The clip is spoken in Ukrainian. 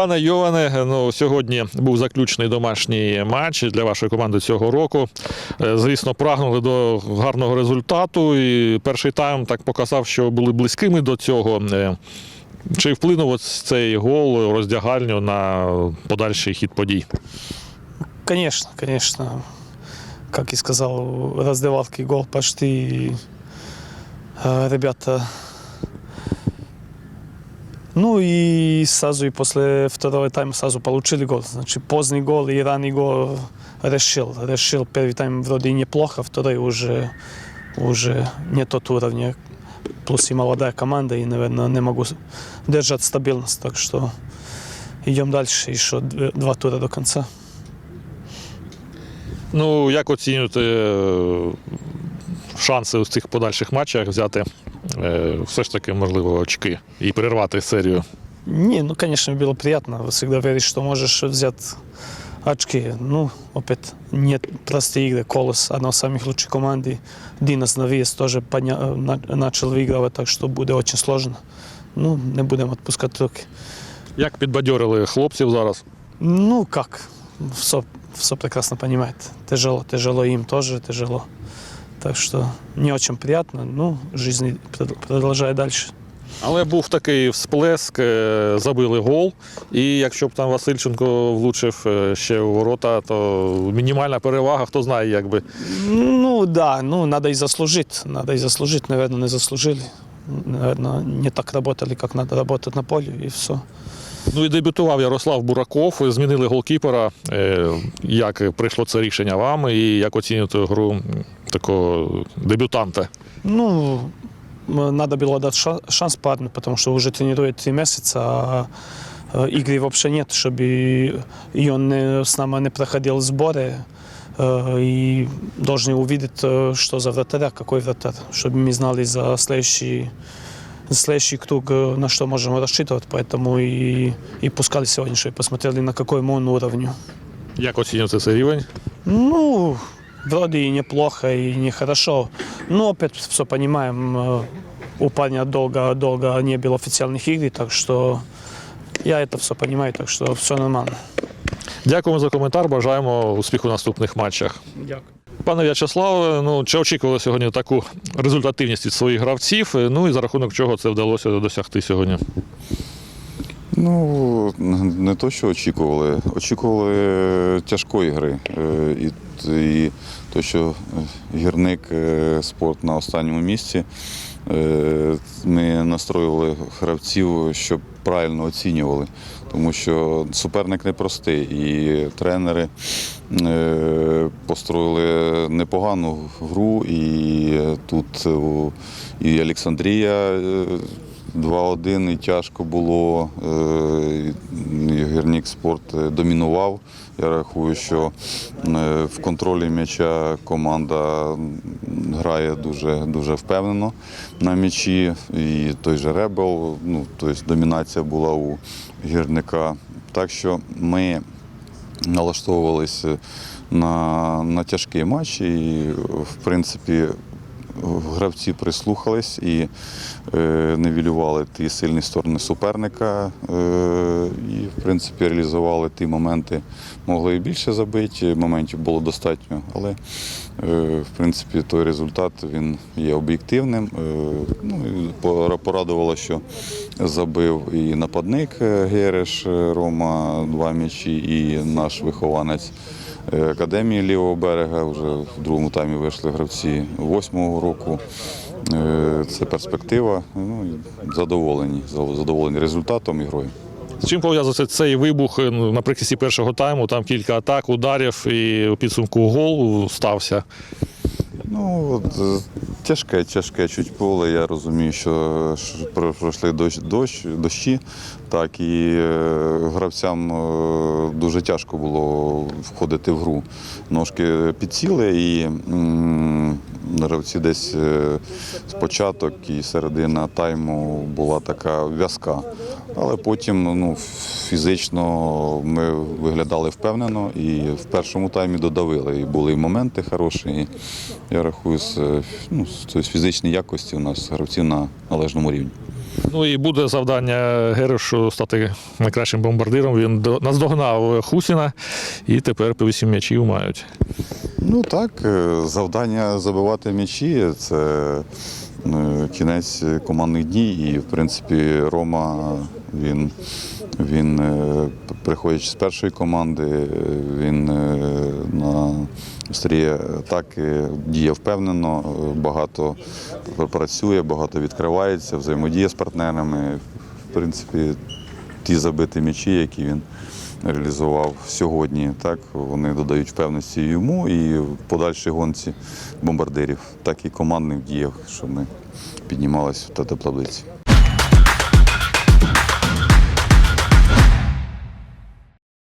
Пане Йоване, ну сьогодні був заключний домашній матч для вашої команди цього року. Е, Звісно, прагнули до гарного результату. І перший тайм так показав, що були близькими до цього. Е, Чи вплинув ось цей гол роздягальню на подальший хід подій? Конечно, конечно. Как и сказал, в гол почти. э, Ребята. Ну и сразу и после второго тайма сразу получили гол. Значит, поздний гол и ранний гол решил. Решил первый тайм вроде и неплохо, второй уже, уже не тот уровень. Плюс и молодая команда, и, наверное, не могу держать стабильность. Так что идем дальше, еще два тура до конца. Ну, як оцінюєте е, шанси у цих подальших матчах взяти е, все ж таки, можливо, очки і перервати серію? Не, ну, конечно, было приятно. Всегда веришь, что можешь взять очки. Ну, опять, нет простые игры. Колос, одна из самых лучших команд. и Динас на выезд тоже подня... на- начал выигрывать, так что будет очень сложно. Ну, не будем отпускать руки. Як підбадьорили хлопців зараз? Ну, как? Все, все прекрасно понимает. Тяжело, тяжело им тоже, тяжело. Так что не очень приятно. Ну, жизнь прод- продолжает дальше. Але був такий всплеск, е, забили гол. І якщо б там Васильченко влучив е, ще у ворота, то мінімальна перевага, хто знає, як би. Ну да, ну надо и заслужить. Надо и заслужить, наверное, не заслужили. Наверное, не так работали, как надо работать на поле, и все. Ну і дебютував Ярослав Бураков, змінили голкіпера. Е, Як прийшло це рішення вам, і як оцінюєте гру такого дебютанта? Ну, м, надо было дать ша- шанс парню, потому что уже тренирует три месяца, а э, игры вообще нет, чтобы и- и он не- с нами не проходил сборы. э, И должны увидеть, э, что за вратаря, какой вратарь, чтобы мы знали за следующий, следующий круг, э, на что можем рассчитывать. Поэтому и, и пускали сегодня, чтобы посмотрели, на какой он уровне. Як оцінюєте цей рівень? Ну, вроде и неплохо, и нехорошо. Но опять все понимаем, э, у парня долго-долго не было официальных игр, так что я это все понимаю, так что все нормально. Дякуємо за коментар. Бажаємо успіху в наступних матчах. Дякую. Пане В'ячеславе, ну чи очікували сьогодні таку результативність від своїх гравців? Е, Ну і за рахунок чого це вдалося досягти сьогодні? Ну, не то, що очікували. Очікували тяжкої гри. Е, І, і то, що е, гірник е, спорт на останньому місці. Е, Ми настроювали гравців, щоб правильно оцінювали, тому що суперник непростий, і тренери е, построїли непогану гру, і тут е, і Олександрія е, 2-1 і тяжко було. Е, Гірник спорт е, домінував. Я рахую, що е, в контролі м'яча команда грає дуже, дуже впевнено на м'ячі. І той же Ребел, ну, тобто домінація була у гірника. Так що ми налаштовувалися на, на тяжкий матч і, в принципі, гравці прислухались і е, нивелювали ті сильні сторони суперника. Е, і, в принципі, реалізували ті моменти. Могли і більше забити, моментів було достатньо, але е, в принципі той результат він є об'єктивним. Ну, порадувало, що забив і нападник Гереш Рома два м'ячі, і наш вихованець академії лівого берега. Вже в другому таймі вийшли гравці восьмого року. Е, Це перспектива. Ну, задоволені, задоволені результатом і грою. З чим пов'язується цей вибух е, ну, наприкінці першого тайму? Там кілька атак, ударів і у підсумку гол стався. Ну, от, е, тяжке, тяжке чуть поле. Я розумію, що пройшли дощ, дощ, дощі, так і е, гравцям е, дуже тяжко було входити в гру. Ножки підсіли і гравці десь е, спочаток і середина тайму була така в'язка. Але потім ну, фізично ми виглядали впевнено і в першому таймі додавили. І були і моменти хороші. І я рахую, з, е, ну, тобто фізичні якості у нас гравці на належному рівні. Ну і буде завдання Герешу стати найкращим бомбардиром. Він наздогнав Хусіна і тепер по 8 м'ячів мають. Ну так, е, завдання забивати м'ячі це е, кінець командних дій. І, в принципі, Рома він, він е, приходячи з першої команди, він на старі атаки діє впевнено, багато працює, багато відкривається, взаємодіє з партнерами. В принципі, ті забиті м'ячі, які він реалізував сьогодні, так вони додають впевненості йому і в подальшій гонці бомбардирів, так і командних діях, що ми піднімалися в таблиці.